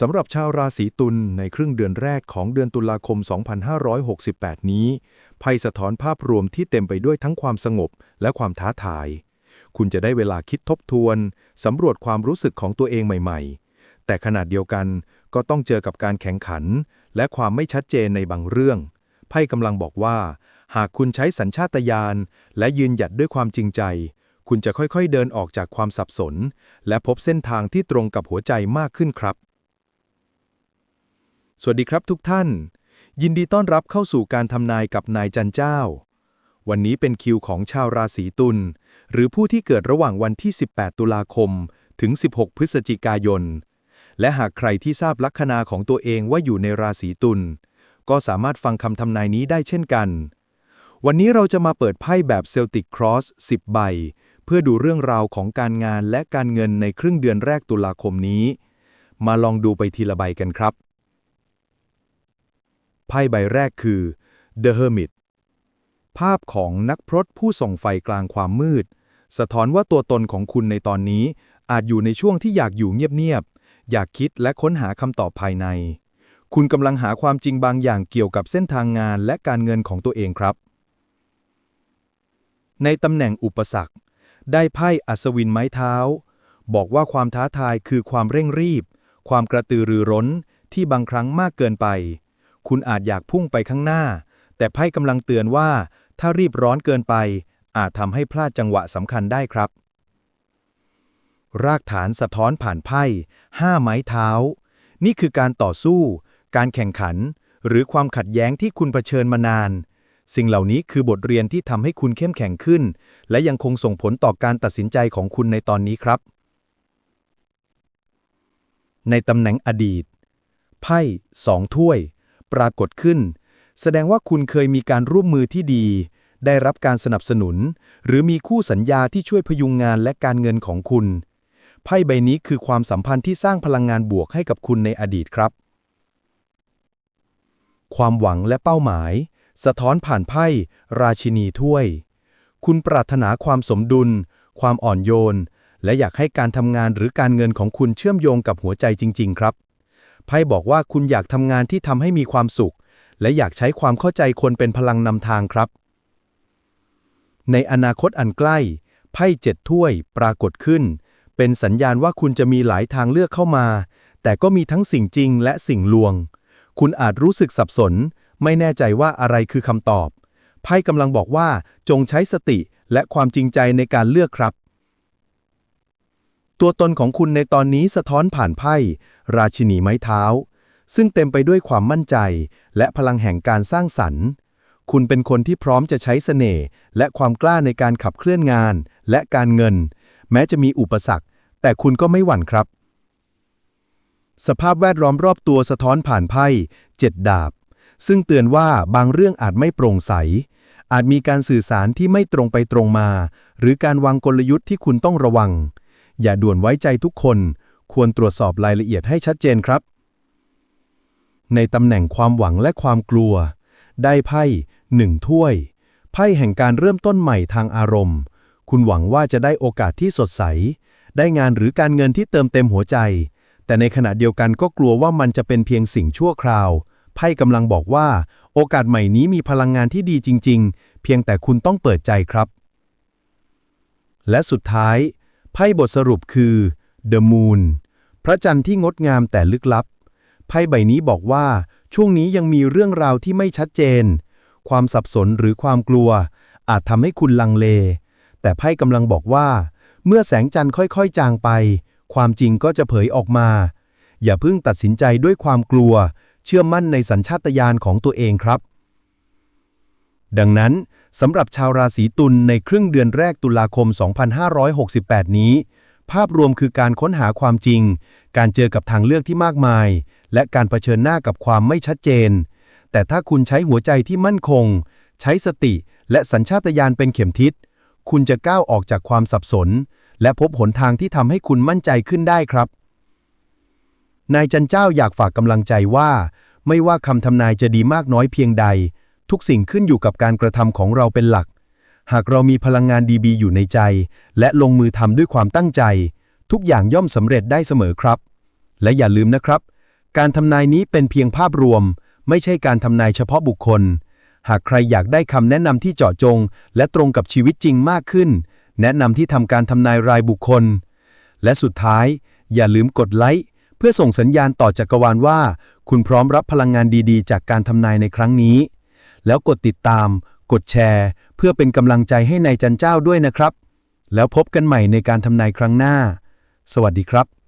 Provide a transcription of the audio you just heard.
สำหรับชาวราศีตุลในครึ่งเดือนแรกของเดือนตุลาคม 2568 นี้ไพ่สะท้อนภาพรวมที่เต็มไปด้วยทั้งความสงบและความท้าทาย คุณจะได้เวลาคิดทบทวน สำรวจความรู้สึกของตัวเองใหม่ ๆ แต่ขนาดเดียวกันก็ต้องเจอกับการแข่งขัน และความไม่ชัดเจนในบางเรื่อง ไพ่กำลังบอกว่า หากคุณใช้สัญชาตญาณและยืนหยัดด้วยความจริงใจ คุณจะค่อยๆ เดินออกจากความสับสน และพบเส้นทางที่ตรงกับหัวใจมากขึ้นครับ สวัสดีครับทุกท่าน ยินดีต้อนรับเข้าสู่การทำนายกับนายจันเจ้า วันนี้เป็นคิวของชาวราศีตุลหรือผู้ที่เกิดระหว่างวันที่ 18 ตุลาคม ถึง 16 พฤศจิกายน และหากใครที่ทราบลัคนาของตัวเองว่าอยู่ในราศีตุลก็สามารถฟังคำทำนายนี้ได้เช่นกัน วันนี้เราจะมาเปิดไพ่แบบเซลติกครอส10 ใบ เพื่อดูเรื่องราวของการงานและการเงินในครึ่งเดือนแรกตุลาคมนี้ มาลองดูไปทีละใบกันครับ ไพ่ใบแรกคือ The Hermit ภาพของนักพรตผู้ส่องไฟกลางความมืด สะท้อนว่าตัวตนของคุณในตอนนี้ อาจอยู่ในช่วงที่อยากอยู่เงียบๆ อยากคิดและค้นหาคำตอบภายใน คุณกำลังหาความจริงบางอย่างเกี่ยวกับเส้นทางงานและการเงินของตัวเองครับ ในตำแหน่งอุปสรรค ได้ไพ่อัศวินไม้เท้า บอกว่าความท้าทายคือความเร่งรีบ ความกระตือรือร้นที่บางครั้งมากเกินไป คุณอาจอยากพุ่งไปข้างหน้า แต่ไพ่กำลังเตือนว่า ถ้ารีบร้อนเกินไป อาจทำให้พลาดจังหวะสำคัญได้ครับ รากฐานสะท้อนผ่านไพ่ห้าไม้เท้า นี่คือการต่อสู้ การแข่งขัน หรือความขัดแย้งที่คุณเผชิญมานาน สิ่งเหล่านี้คือบทเรียนที่ทำให้คุณเข้มแข็งขึ้น และยังคงส่งผลต่อการตัดสินใจของคุณในตอนนี้ครับในตำแหน่งอดีต ไพ่สองถ้วย ปรากฏขึ้น แสดงว่าคุณเคยมีการร่วมมือที่ดี ได้รับการสนับสนุน หรือมีคู่สัญญาที่ช่วยพยุงงานและการเงินของคุณ ไพ่ใบนี้คือความสัมพันธ์ที่สร้างพลังงานบวกให้กับคุณในอดีตครับ ความหวังและเป้าหมาย สะท้อนผ่านไพ่ ราชินีถ้วย คุณปรารถนาความสมดุล ความอ่อนโยนและอยากให้การทำงานหรือการเงินของคุณเชื่อมโยงกับหัวใจจริง ๆ ครับ ไพ่บอกว่าคุณอยากทำงานที่ทำให้มีความสุข และอยากใช้ความเข้าใจคนเป็นพลังนำทางครับ ในอนาคตอันใกล้ ไพ่เจ็ดถ้วยปรากฏขึ้น เป็นสัญญาณว่าคุณจะมีหลายทางเลือกเข้ามา แต่ก็มีทั้งสิ่งจริงและสิ่งลวง คุณอาจรู้สึกสับสน ไม่แน่ใจว่าอะไรคือคำตอบ ไพ่กำลังบอกว่าจงใช้สติและความจริงใจในการเลือกครับ ตัวตนของคุณในตอนนี้สะท้อนผ่านไพ่ ราชินีไม้เท้า ซึ่งเต็มไปด้วยความมั่นใจ และพลังแห่งการสร้างสรรค์ คุณเป็นคนที่พร้อมจะใช้เสน่ห์และความกล้าในการขับเคลื่อนงาน และการเงิน แม้จะมีอุปสรรค แต่คุณก็ไม่หวั่นครับ สภาพแวดล้อมรอบตัวสะท้อนผ่านไพ่เจ็ดดาบ ซึ่งเตือนว่าบางเรื่องอาจไม่โปร่งใส อาจมีการสื่อสารที่ไม่ตรงไปตรงมา หรือการวางกลยุทธ์ที่คุณต้องระวัง อย่าด่วนไว้ใจทุกคน ควรตรวจสอบรายละเอียดให้ชัดเจนครับ ในตำแหน่งความหวังและความกลัว ได้ไพ่หนึ่งถ้วย ไพ่แห่งการเริ่มต้นใหม่ทางอารมณ์ คุณหวังว่าจะได้โอกาสที่สดใส ได้งานหรือการเงินที่เติมเต็มหัวใจ แต่ในขณะเดียวกันก็กลัวว่ามันจะเป็นเพียงสิ่งชั่วคราว ไพ่กำลังบอกว่า โอกาสใหม่นี้มีพลังงานที่ดีจริง ๆ เพียงแต่คุณต้องเปิดใจครับ และสุดท้าย ไพ่บทสรุปคือ The Moon พระจันทร์ที่งดงามแต่ลึกลับ ไพ่ใบนี้บอกว่า ช่วงนี้ยังมีเรื่องราวที่ไม่ชัดเจน ความสับสนหรือความกลัว อาจทำให้คุณลังเล แต่ไพ่กำลังบอกว่า เมื่อแสงจันทร์ค่อยๆ จางไป ความจริงก็จะเผยออกมา อย่าเพิ่งตัดสินใจด้วยความกลัว เชื่อมั่นในสัญชาตญาณของตัวเองครับ ดังนั้น สำหรับชาวราศีตุลในครึ่งเดือนแรกตุลาคม 2568 นี้ ภาพรวมคือการค้นหาความจริง การเจอกับทางเลือกที่มากมาย และการเผชิญหน้ากับความไม่ชัดเจน แต่ถ้าคุณใช้หัวใจที่มั่นคง ใช้สติ และสัญชาตญาณเป็นเข็มทิศ คุณจะก้าวออกจากความสับสน และพบหนทางที่ทำให้คุณมั่นใจขึ้นได้ครับ นายจันเจ้าอยากฝากกำลังใจว่า ไม่ว่าคำทำนายจะดีมากน้อยเพียงใด ทุกสิ่งขึ้นอยู่กับการกระทำของเราเป็นหลัก หากเรามีพลังงานดีๆอยู่ในใจ และลงมือทำด้วยความตั้งใจ ทุกอย่างย่อมสำเร็จได้เสมอครับ และอย่าลืมนะครับ การทำนายนี้เป็นเพียงภาพรวม ไม่ใช่การทำนายเฉพาะบุคคล หากใครอยากได้คำแนะนำที่เจาะจง และตรงกับชีวิตจริงมากขึ้น แนะนำที่ทำการทำนายรายบุคคล และสุดท้าย อย่าลืมกดไลค์เพื่อส่งสัญญาณต่อจักรวาลว่า คุณพร้อมรับพลังงานดีๆ จากการทำนายในครั้งนี้ แล้วกดติดตาม กดแชร์ เพื่อเป็นกำลังใจให้นายจันเจ้าด้วยนะครับ แล้วพบกันใหม่ในการทำนายครั้งหน้า สวัสดีครับ